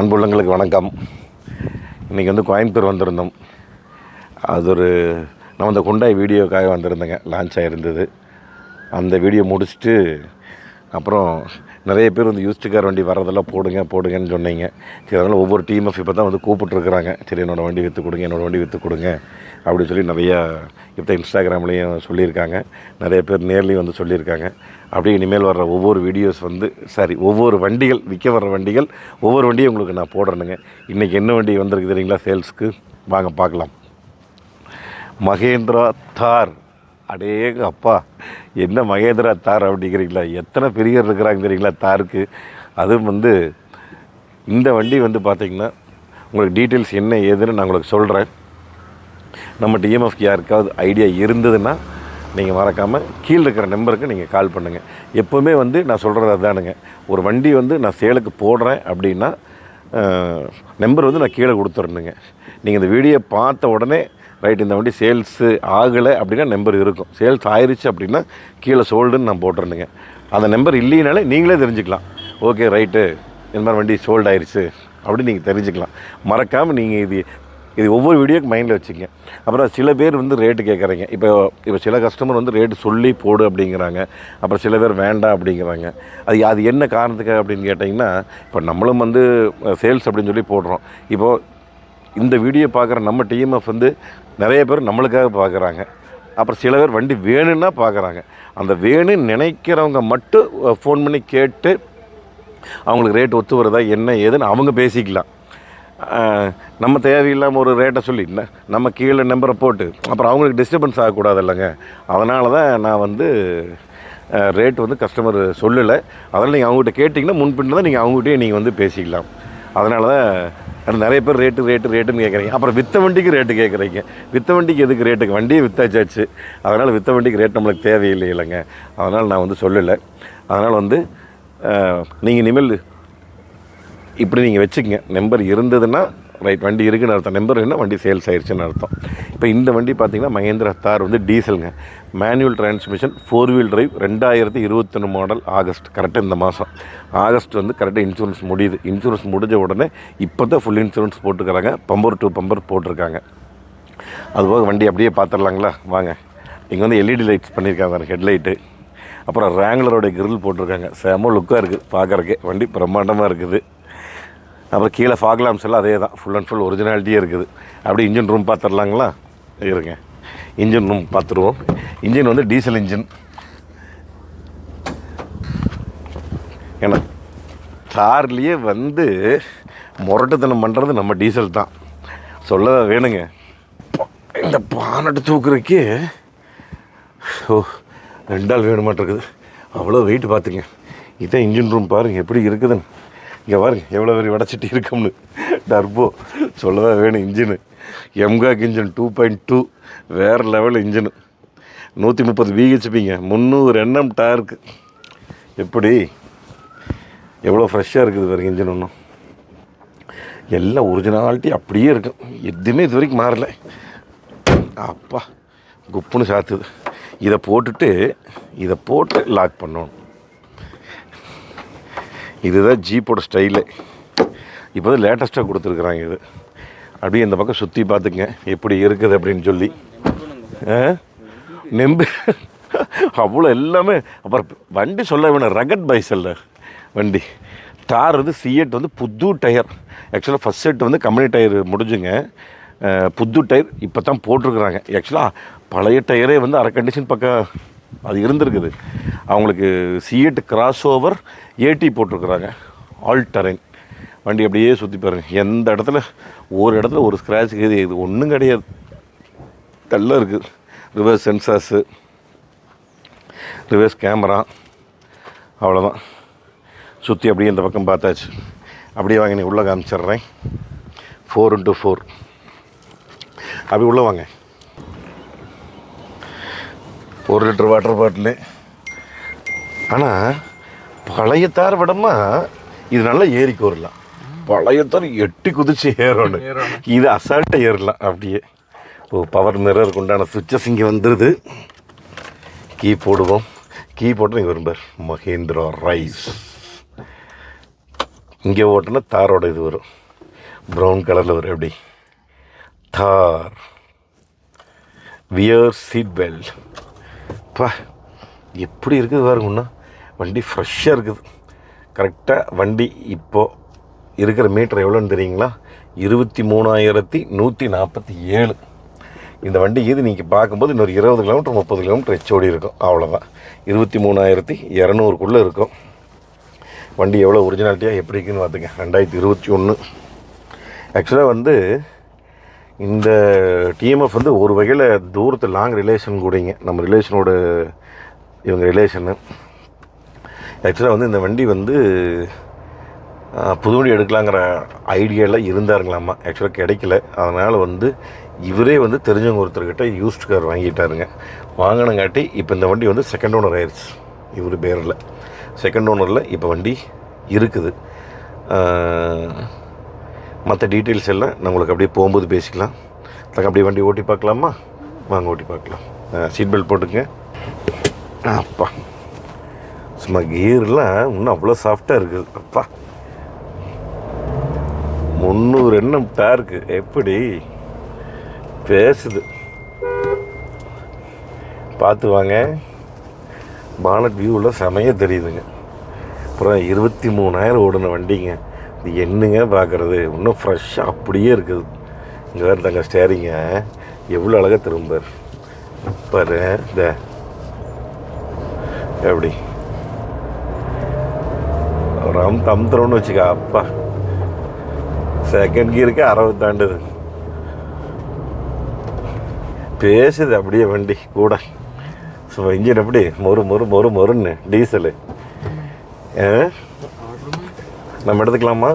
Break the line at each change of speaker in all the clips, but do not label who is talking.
அன்புள்ளங்களுக்கு வணக்கம். இன்றைக்கி வந்து கோயம்புத்தூர் வந்திருந்தோம். அது ஒரு நம்ம அந்த குண்டாய் வீடியோக்காக வந்திருந்தேங்க. லான்ச் ஆகிருந்தது அந்த வீடியோ முடிச்சுட்டு அப்புறம் நிறைய பேர் வந்து யூஸ்டு கார் வண்டி வரதெல்லாம் போடுங்க போடுங்கன்னு சொன்னீங்க. சரி அதனால் ஒவ்வொரு டீம் இப்போ தான் வந்து கூப்பிட்ருக்குறாங்க சரி என்னோடய வண்டி விற்று கொடுங்க என்னோடய வண்டி விற்று கொடுங்க. அப்படின்னு சொல்லி நிறையா இப்போ இன்ஸ்டாகிராம்லேயும் சொல்லியிருக்காங்க. நிறைய பேர் நேர்லேயும் வந்து சொல்லியிருக்காங்க. அப்படியே இனிமேல் வர்ற ஒவ்வொரு வீடியோஸ் வந்து சாரி ஒவ்வொரு வண்டிகள் விற்க வர்ற வண்டிகள் ஒவ்வொரு வண்டியும் உங்களுக்கு நான் போடுறேனுங்க. இன்றைக்கி என்ன வண்டி வந்திருக்கு தெரியுங்களா? சேல்ஸுக்கு. வாங்க பார்க்கலாம். மகேந்திரா தார். அடேங்க அப்பா. என்ன மகேந்திரா தார் அப்படிங்கிறீங்களா எத்தனை பெரியர் இருக்கிறாங்க தெரியுங்களா தாருக்கு? அதுவும் வந்து இந்த வண்டி வந்து பார்த்திங்கன்னா உங்களுக்கு டீட்டெயில்ஸ் என்ன ஏதுன்னு நான் உங்களுக்கு சொல்கிறேன் நம்ம டிஎம்எஃப்க்கு யாருக்காவது ஐடியா இருந்ததுன்னா நீங்கள் மறக்காமல் கீழே இருக்கிற நம்பருக்கு நீங்கள் கால் பண்ணுங்கள் எப்போவுமே வந்து நான் சொல்கிறது அதானுங்க. ஒரு வண்டி வந்து நான் சேலுக்கு போடுறேன் அப்படின்னா நம்பர் வந்து நான் கீழே கொடுத்துட்ணுங்க நீங்கள் இந்த வீடியோ பார்த்த உடனே ரைட் இந்த வண்டி சேல்ஸு ஆகலை அப்படின்னா நம்பர் இருக்கும். சேல்ஸ் ஆயிடுச்சு அப்படின்னா கீழே சோல்டுன்னு நான் போட்டுருணுங்க அந்த நம்பர் இல்லைனாலே நீங்களே தெரிஞ்சுக்கலாம். Okay right. இந்த மாதிரி வண்டி சோல்டு ஆயிடுச்சு அப்படின்னு நீங்கள் தெரிஞ்சுக்கலாம். மறக்காமல் நீங்கள் இது இது ஒவ்வொரு வீடியோக்கு மைண்டில் வச்சுங்க அப்புறம் சில பேர் வந்து ரேட்டு கேட்குறீங்க இப்போ இப்போ சில கஸ்டமர் வந்து ரேட்டு சொல்லி போடு அப்படிங்கிறாங்க. அப்புறம் சில பேர் வேண்டாம் அப்படிங்கிறாங்க. அது அது என்ன காரணத்துக்கு அப்படின்னு கேட்டிங்கன்னா இப்போ நம்மளும் வந்து சேல்ஸ் அப்படின்னு சொல்லி போடுறோம். இப்போது இந்த வீடியோ பார்க்குற நம்ம டிஎம்எஃப் வந்து நிறைய பேர் நம்மளுக்காக பார்க்குறாங்க. அப்புறம் சில பேர் வண்டி வேணும்னா பார்க்குறாங்க. அந்த வேணும்னு நினைக்கிறவங்க மட்டும் ஃபோன் பண்ணி கேட்டு அவங்களுக்கு ரேட் ஒத்து வருதா என்ன ஏதுன்னு அவங்க பேசிக்கலாம். நம்ம தேவையில்லாமல் ஒரு ரேட்டை சொல்லி நம்ம கீழே நம்பரை போட்டு அப்புறம் அவங்களுக்கு டிஸ்டர்பன்ஸ் ஆகக்கூடாது இல்லைங்க. அதனால தான் நான் வந்து ரேட் வந்து கஸ்டமர் சொல்லலை. அதனால் நீங்கள் அவங்ககிட்ட கேட்டிங்கன்னா முன்பின்னு தான் நீங்கள் அவங்ககிட்டயே நீங்கள் வந்து பேசிக்கலாம். அதனால தான் நிறைய பேர் ரேட்டு ரேட்டு ரேட்டுன்னு கேட்குறீங்க அப்புறம் வித்த வண்டிக்கு ரேட்டு கேட்குறீங்க வித்த வண்டிக்கு எதுக்கு ரேட்டுக்கு வண்டியே வித்தாச்சாச்சு. அதனால் வித்த வண்டிக்கு ரேட் நம்மளுக்கு தேவையில்லை இல்லைங்க. அதனால் நான் வந்து சொல்லலை. அதனால் வந்து நீங்கள் இனிமேல் இப்படி நீங்கள் வச்சுக்கங்க. நம்பர் இருந்ததுன்னா ரைட் வண்டி இருக்குன்னு அர்த்தம். நம்பர் என்ன வண்டி சேல்ஸ் ஆயிடுச்சுன்னு அர்த்தம். இப்போ இந்த வண்டி பார்த்தீங்கன்னா மகேந்திரா தார் வந்து டீசலுங்க manual transmission four wheel drive ரெண்டாயிரத்தி இருபத்தொன்று மாடல் ஆகஸ்ட் கரெக்டாக இந்த மாதம் ஆகஸ்ட் வந்து கரெக்டாக இன்சூரன்ஸ் முடியுது. இன்சூரன்ஸ் முடிஞ்ச உடனே இப்போ தான் ஃபுல் இன்சூரன்ஸ் போட்டுக்கிறாங்க. பம்பர் டூ பம்பர் போட்டிருக்காங்க. அதுபோக வண்டி அப்படியே பார்த்துடலாங்களா வாங்க. இங்கே வந்து எல்இடி லைட்ஸ் பண்ணியிருக்காங்க ஹெட்லைட்டு அப்புறம் ரேங்குலரோட கிரில் போட்டிருக்காங்க. செம லுக்காக இருக்குது பார்க்குறக்கே வண்டி பிரம்மாண்டமாக இருக்குது. அப்புறம் கீழே ஃபாக்லாம்ஸ் எல்லாம் அதே தான் ஃபுல் அண்ட் ஃபுல் ஒரிஜினாலிட்டியே இருக்குது. அப்படியே இன்ஜின் ரூம் பார்த்துடலாங்களா இருங்க. இன்ஜின் ரூம் பார்த்துருவோம் இன்ஜின் வந்து டீசல் இன்ஜின் ஏன்னா கார்லேயே வந்து முரட்டுத்தனம் பண்ணுறது நம்ம டீசல் தான். சொல்ல வேணுங்க. இந்த பானட்டு தூக்குறதுக்கு ஓ ரெண்டாள் வேணுமாட்டிருக்குது. அவ்வளோ வெயிட் பார்த்துங்க இதான் இன்ஜின் ரூம் பாருங்கள் எப்படி இருக்குதுன்னு. இங்கே பாருங்க எவ்வளோ பெரிய வடச்சிட்டு இருக்கும்னு. டர்போ சொல்லவே வேணும் engine. MHawk engine two point two வேறு லெவல் இன்ஜினு. நூற்றி முப்பது பிஹெச்பிங்க முந்நூறு எண்ணம் டயருக்கு எப்படி? எவ்வளோ ஃப்ரெஷ்ஷாக இருக்குது பாருங்க இன்ஜின் ஒன்றும் எல்லாம் ஒரிஜினாலிட்டி அப்படியே இருக்கும் எதுவுமே இது வரைக்கும் மாறல. அப்பா குப்புன்னு சாத்துது. இதை போட்டுட்டு இதை போட்டு லாக் பண்ணணும். இதுதான் ஜீப்போட ஸ்டைலு இப்போ தான் லேட்டஸ்ட்டாக கொடுத்துருக்குறாங்க இது. அப்படியே இந்த பக்கம் சுற்றி பார்த்துங்க எப்படி இருக்குது அப்படின்னு சொல்லி. நெம்பு. அவ்வளோ எல்லாமே அப்புறம் வண்டி சொல்ல வேணும் ரகட் பைசல்ல வண்டி. தார் வந்து சிஎட் வந்து புது டயர். ஆக்சுவலாக ஃபஸ்ட் செட் வந்து கம்பெனி டயர் முடிஞ்சுங்க. புது டயர் இப்போ தான் போட்டிருக்குறாங்க. ஆக்சுவலாக பழைய டயரே வந்து அரை கண்டிஷன் பக்கம் அது இருந்திருக்குது. அவங்களுக்கு சிஎட் கிராஸ் ஓவர் ஏடி போட்டிருக்குறாங்க. ஆல் டெரைன் வண்டி அப்படியே சுற்றி பாருங்க. எந்த இடத்துல? ஒரு இடத்துல ஒரு ஸ்க்ராட்ச் இது இது ஒன்றும் கிடையாது. தள்ள இருக்குது ரிவர்ஸ் சென்சார்ஸு ரிவர்ஸ் கேமரா அவ்வளோதான் சுற்றி அப்படியே இந்த பக்கம் பார்த்தாச்சு. அப்படியே வாங்க நீ உள்ளே காமிச்சிட்றேன். ஃபோர் இன்ட்டு ஃபோர் அப்படி உள்ளே வாங்க. ஒரு லிட்டர் வாட்டர் பாட்டிலு. ஆனால் பழைய தார் விடமா இது நல்லா ஏறிக்கு வரலாம் பழைய தார் எட்டி குதிச்சு ஏறணும். இது அசால்ட்டாக ஏறலாம் அப்படியே. ஓ பவர் மிரருக்கு உண்டான சுவிட்சஸ் இங்கே வந்துடுது கீ போடுவோம். கீ போட்டு நீங்கள் வரும்பார் மகேந்திரா ரைஸ். இங்கே ஓட்டுனா தாரோட இது வரும். ப்ரௌன் கலரில் வரும் எப்படி? தார். வியர் சீட் பெல்ட் அப்பா எப்படி இருக்குது பாருங்கண்ணா வண்டி ஃப்ரெஷ்ஷாக இருக்குது. கரெக்டாக வண்டி இப்போது இருக்கிற மீட்டர் எவ்வளோன்னு தெரியுங்களா? இருபத்தி மூணாயிரத்தி நூற்றி நாற்பத்தி ஏழு. இந்த வண்டி இது நீங்கள் பார்க்கும்போது இன்னொரு இருபது கிலோமீட்டர் முப்பது கிலோமீட்டர் ஹெச்ஓடி இருக்கும். அவ்வளோதான் இருபத்தி மூணாயிரத்தி இரநூறுக்குள்ளே இருக்கும். வண்டி எவ்வளோ ஒரிஜினாலிட்டியாக எப்படி இருக்குன்னு பார்த்துங்க. ரெண்டாயிரத்தி இருபத்தி ஒன்று ஆக்சுவலாக வந்து இந்த டிஎம்எஃப் வந்து ஒரு வகையில் தூரத்து லாங் ரிலேஷன் கூடங்க. நம்ம ரிலேஷனோட இவங்க ரிலேஷனு ஆக்சுவலாக வந்து இந்த வண்டி வந்து புது வண்டி எடுக்கலாங்கிற ஐடியாவில் இருந்தாருங்களாமா? ஆக்சுவலாக கிடைக்கல. அதனால் வந்து இவரே வந்து தெரிஞ்சவங்க ஒருத்தர்கிட்ட யூஸ்ட் கார் வாங்கிட்டாருங்க. வாங்கினங்காட்டி இப்போ இந்த வண்டி வந்து செகண்ட் ஓனர் ஆயிடுச்சு இவர் பேரில். செகண்ட் ஓனரில் இப்போ வண்டி இருக்குது. மற்ற டீட்டெயில்ஸ் எல்லாம் நான் உங்களுக்கு அப்படியே போகும்போது பேசிக்கலாம். தக்க அப்படியே வண்டி ஓட்டி பார்க்கலாமா? வாங்க ஓட்டி பார்க்கலாம். சீட் பெல்ட் போட்டுங்க அப்பா. சும்மா கியர்லாம் இன்னும் அவ்வளோ சாஃப்டாக இருக்குது அப்பா. முந்நூறு எண்ணம் டார்க்கு எப்படி? பேசுது. பார்த்து வாங்க. பானட் வியூவில் செமையாக தெரியுதுங்க. அப்புறம் இருபத்தி மூணாயிரம் ஓடின வண்டிங்க. இது என்னங்க பார்க்குறது? இன்னும் ஃப்ரெஷ்ஷாக அப்படியே இருக்குது. இங்கே வேறு தங்க ஸ்டேரிங்க எவ்வளோ அழகாக திரும்பார். பாரு இந்த. எப்படி? ஒரு அம் தம்தரம்னு வச்சுக்க அப்பா. செகண்ட் கீருக்கு அறுபது தாண்டுது. பேசுது அப்படியே வண்டி கூட. ஸோ இன்ஜின் எப்படி? மொறு மொறு மொறு மொறுன்னு டீசலு ஆ? நம்ம எடுத்துக்கலாமா?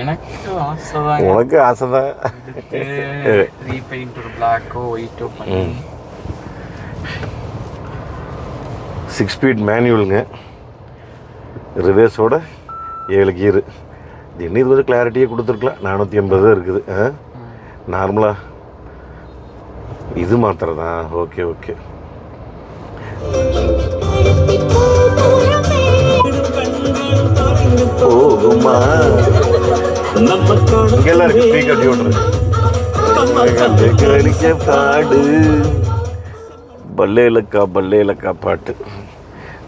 எனக்கு ஆசைதான்
உனக்கு ஆசை தான்
ரீபெயிண்ட் ஒரு பிளாக்கோ ஒயிட்டோ பண்ணி
சிக்ஸ் ஸ்பீட் மேனுவலுங்க ரிவேர்ஸோட ஏழு கீரு இன்னும் இது கொஞ்சம் கிளாரிட்டியே கொடுத்துருக்கலாம். நானூற்றி ஐம்பது தான் இருக்குது நார்மலாக இது மாத்திரம் தான் ஓகே ஓகே இங்கெல்லாம் இருக்கு ஸ்பீக்கர் டியூட்டர். கடிக்க பாடு. பல்லேலக்கா பல்லேலக்கா பாட்டு.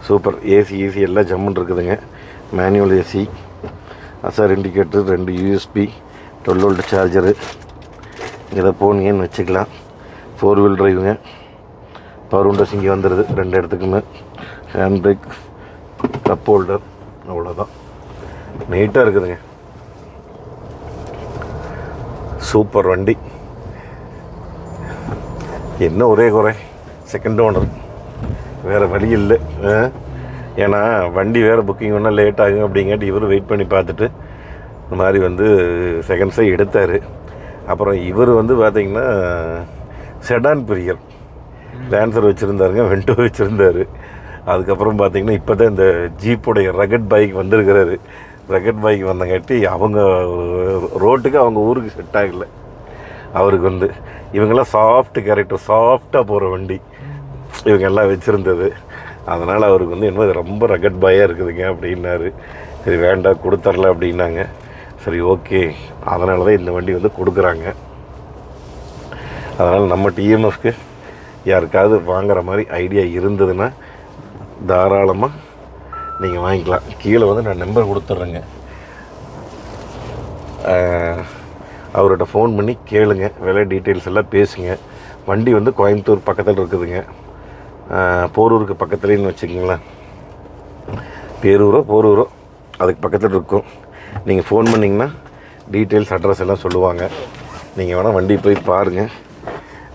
சூப்பர். ஏசி ஏசி எல்லாம் ஜம்முன்னு இருக்குதுங்க. மேனுவல் ஏசி அசார் இண்டிகேட்டர் ரெண்டு யூஎஸ்பி டுவெல் வோல்ட் சார்ஜரு இதை போனீங்கன்னு வச்சுக்கலாம். ஃபோர் வீல் டிரைவுங்க பவர் விண்டோஸ் இங்கே வந்துடுது ரெண்டு இடத்துக்குமே. ஹேண்ட் பிரேக் கப் ஹோல்டர் அவ்வளோதான் நீட்டாக இருக்குதுங்க. சூப்பர் வண்டி. என்ன ஒரே குறை? செகண்ட் ஓனர் வேறு வழி இல்லை. ஏன்னா வண்டி வேறு புக்கிங் பண்ணால் லேட் ஆகும் அப்படிங்காட்டி இவர் வெயிட் பண்ணி பார்த்துட்டு இந்த மாதிரி வந்து செகண்ட்ஸை எடுத்தார். அப்புறம் இவர் வந்து பார்த்திங்கன்னா செடான் பிரியர் லேன்சர் வச்சுருந்தாருங்க வென்டோ வச்சுருந்தாரு. அதுக்கப்புறம் பார்த்திங்கன்னா இப்போ தான் இந்த ஜீப்புடைய ரகட் பைக் வந்திருக்கிறாரு. ரக்கெட் பைக் வந்தங்காட்டி அவங்க ரோட்டுக்கு அவங்க ஊருக்கு செட் ஆகலை. அவருக்கு வந்து இவங்கெல்லாம் சாஃப்ட் கேரக்டர் சாஃப்டாக போகிற வண்டி. இவங்க எல்லாம் வச்சுருந்தது. அதனால் அவருக்கு வந்து என்ன ரொம்ப ரகட் பாயாக இருக்குதுங்க அப்படின்னாரு. சரி வேண்டாம் கொடுத்துர்ல அப்படின்னாங்க. சரி ஓகே. அதனால தான் இந்த வண்டி வந்து கொடுக்குறாங்க. அதனால் நம்ம டிஎம்எஃப்க்கு யாருக்காவது வாங்குற மாதிரி ஐடியா இருந்ததுன்னா தாராளமாக நீங்கள் வாங்கிக்கலாம். கீழே வந்து நான் நம்பர் கொடுத்துட்றேங்க. அவர்கிட்ட ஃபோன் பண்ணி கேளுங்க. விலை டீட்டெயில்ஸ் எல்லாம் பேசுங்க. வண்டி வந்து கோயம்புத்தூர் பக்கத்தில் இருக்குதுங்க. போரூருக்கு பக்கத்துலேன்னு வச்சுக்கிங்களேன். பேரூரோ போரூரோ அதுக்கு பக்கத்தில் இருக்கும். நீங்கள் ஃபோன் பண்ணிங்கன்னா டீட்டெயில்ஸ் அட்ரஸ் எல்லாம் சொல்லுவாங்க. நீங்கள் வேணால் வண்டி போய் பாருங்கள்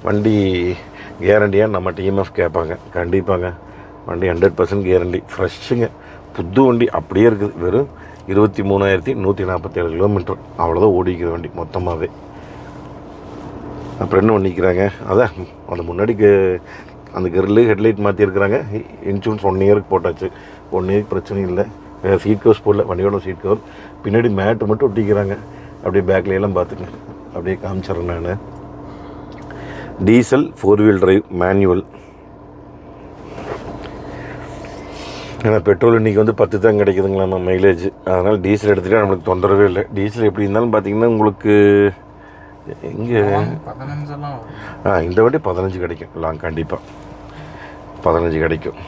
வண்டி கேரண்டியாக நம்ம டிஎம்எஃப் கேட்பாங்க. கண்டிப்பாங்க. வண்டி ஹண்ட்ரட் பர்சன்ட் கேரண்டி ஃப்ரெஷ்ஷுங்க புது வண்டி அப்படியே இருக்குது. வெறும் இருபத்தி மூணாயிரத்தி நூற்றி நாற்பத்தேழு கிலோமீட்டர் அவ்வளோதான் ஓடிக்கிற வண்டி மொத்தமாகவே அப்புறம் என்ன பண்ணிக்கிறாங்க? அதான் அந்த முன்னாடி அந்த கிரில்லு ஹெட்லைட் மாற்றிருக்கிறாங்க இன்சூரன்ஸ் ஒன் இயருக்கு போட்டாச்சு. ஒன் இயருக்கு பிரச்சனை இல்லை. சீட் கவர்ஸ் போடல. வண்டியோட சீட் கவர் பின்னாடி மேட்டு மட்டும் ஒட்டிக்கிறாங்க. அப்படியே பேக்லையெல்லாம் பார்த்துங்க. அப்படியே காமிச்சிட்றேன் நான். Diesel four wheel drive manual ஏன்னா பெட்ரோல் இன்றைக்கி வந்து பத்து தான் கிடைக்குதுங்களாம்மா மைலேஜ் அதனால் டீசல் எடுத்துகிட்டா நம்மளுக்கு தொந்தரவே இல்லை. டீசல் எப்படி இருந்தாலும் பார்த்தீங்கன்னா உங்களுக்கு இங்கே ஆ இந்த வாட்டி பதினஞ்சு கிடைக்கும். லாங் கண்டிப்பாக பதினஞ்சு கிடைக்கும்.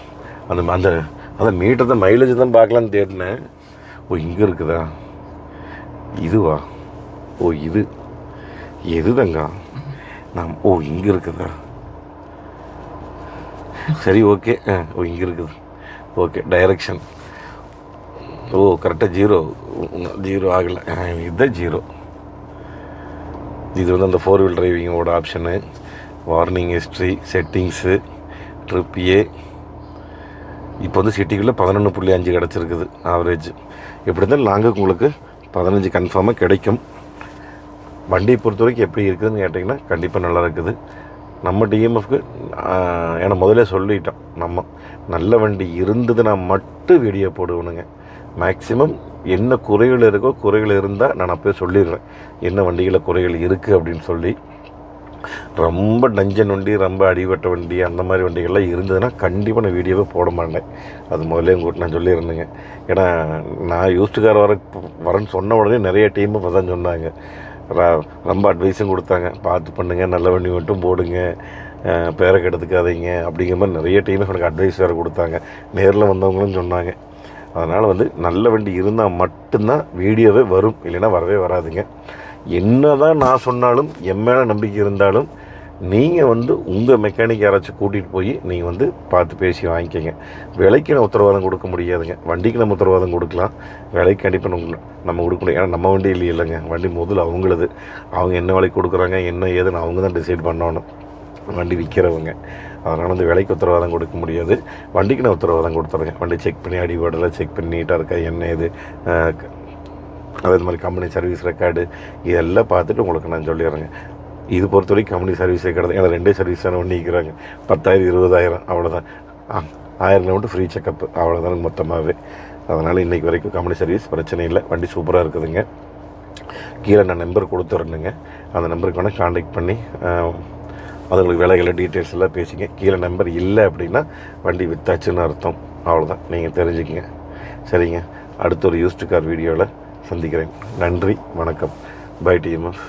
அந்த அந்த அந்த மீட்டர் தான் மைலேஜ் தான் பார்க்கலான்னு தேடினேன். ஓ இங்கே இருக்குதா? இதுவா? ஓ இது. எது தங்கா ஓ இங்கே இருக்குதா? சரி ஓகே ஆ ஓ இங்கே இருக்குது. ஓகே டைரக்ஷன் ஓ கரெக்டாக ஜீரோ ஜீரோ ஆகலை. இதுதான் ஜீரோ இது வந்து அந்த four wheel டிரைவிங்கோட option warning history settings trip A இப்போ வந்து சிட்டிக்குள்ளே பதினொன்று புள்ளி அஞ்சு கிடச்சிருக்குது ஆவரேஜ் எப்படி இருந்தாலும் லாங்குக்கு உங்களுக்கு பதினஞ்சு கன்ஃபார்மாக கிடைக்கும். வண்டியை பொறுத்த வரைக்கும் எப்படி இருக்குதுன்னு கேட்டிங்கன்னா கண்டிப்பாக நல்லா இருக்குது. நம்ம டிஎம்எஃப்க்கு ஏன்னா முதல்ல சொல்லிட்டோம். நம்ம நல்ல வண்டி இருந்ததுன்னா மட்டும் வீடியோ போடுவணுங்க மேக்ஸிமம் என்ன குறைகள் இருக்கோ குறைகள் இருந்தால் நான் அப்போயே சொல்லிடுறேன் என்ன வண்டிகளில் குறைகள் இருக்குது அப்படின்னு சொல்லி. ரொம்ப டஞ்சன் வண்டி ரொம்ப அடிபட்ட வண்டி அந்த மாதிரி வண்டிகள்லாம் இருந்ததுன்னா கண்டிப்பாக நான் வீடியோவே போட மாட்டேன். அது முதல்ல உங்கள்கிட்ட நான் சொல்லியிருந்தேங்க. ஏன்னா நான் யூஸ்டு வர வரேன்னு சொன்ன உடனே நிறைய டீம் இப்போ தான் சொன்னாங்க. ரொம்ப அட்வைஸும் கொடுத்தாங்க. பார்த்து பண்ணுங்கள் நல்ல வண்டி மட்டும் போடுங்க பேரை கெடுத்துக்காதீங்க அப்படிங்கிற மாதிரி நிறைய டீம் எனக்கு அட்வைஸ் வேறு கொடுத்தாங்க. நேரில் வந்தவங்களும் சொன்னாங்க. அதனால் வந்து நல்ல வண்டி இருந்தால் மட்டும்தான் வீடியோவே வரும் இல்லைன்னா வரவே வராதுங்க. என்ன தான் நான் சொன்னாலும் என் மேலே நம்பிக்கை இருந்தாலும் நீங்கள் வந்து உங்கள் மெக்கானிக் யாராச்சும் கூட்டிகிட்டு போய் நீங்கள் வந்து பார்த்து பேசி வாங்கிக்கோங்க. விலைக்கு நான் உத்தரவாதம் கொடுக்க முடியாதுங்க. வண்டிக்கு நம்ம உத்தரவாதம் கொடுக்கலாம். விலைக்கு கண்டிப்பாக நம்ம நம்ம கொடுக்க முடியும் ஏன்னா நம்ம வண்டி இல்லை இல்லைங்க. வண்டி முதல்ல அவங்களது. அவங்க என்ன விலைக்கு கொடுக்குறாங்க என்ன ஏதுன்னு அவங்க தான் டிசைட் பண்ணணும். வண்டி விற்கிறவங்க அதனால் வந்து விலைக்கு உத்தரவாதம் கொடுக்க முடியாது. வண்டிக்கு நான் உத்தரவாதம் கொடுத்துருங்க வண்டி செக் பண்ணி அடிபாடெல்லாம் செக் பண்ணி நீட்டாக இருக்கா என்ன இது அதே மாதிரி கம்பெனி சர்வீஸ் ரெக்கார்டு இதெல்லாம் பார்த்துட்டு உங்களுக்கு நான் சொல்லிடுறேங்க. இது பொறுத்த வரைக்கும் கம்பெனி சர்வீஸே கிடையாது. ஏன்னா ரெண்டே சர்வீஸ் தானே பண்ணிக்கிறாங்க பத்தாயிரம் இருபதாயிரம் அவ்வளோதான் ஆ ஆயிரம் கிலோமீட்டர் ஃப்ரீ செக்கப் அவ்வளோதானுங்க மொத்தமாகவே அதனால் இன்றைக்கி வரைக்கும் கம்பெனி சர்வீஸ் பிரச்சனை இல்லை. வண்டி சூப்பராக இருக்குதுங்க. கீழே நான் நம்பர் கொடுத்துட்றேனுங்க அந்த நம்பருக்கு வேணால் காண்டாக்ட் பண்ணி அதுங்களுக்கு விலைகளை டீட்டெயில்ஸ் எல்லாம் பேசிங்க. கீழே நம்பர் இல்லை அப்படின்னா வண்டி வித்தாச்சுன்னு அர்த்தம். அவ்வளோதான் நீங்கள் தெரிஞ்சுக்கங்க. சரிங்க. அடுத்த ஒரு யூஸ்டு கார் வீடியோவில் சந்திக்கிறேன். நன்றி. வணக்கம். By TMF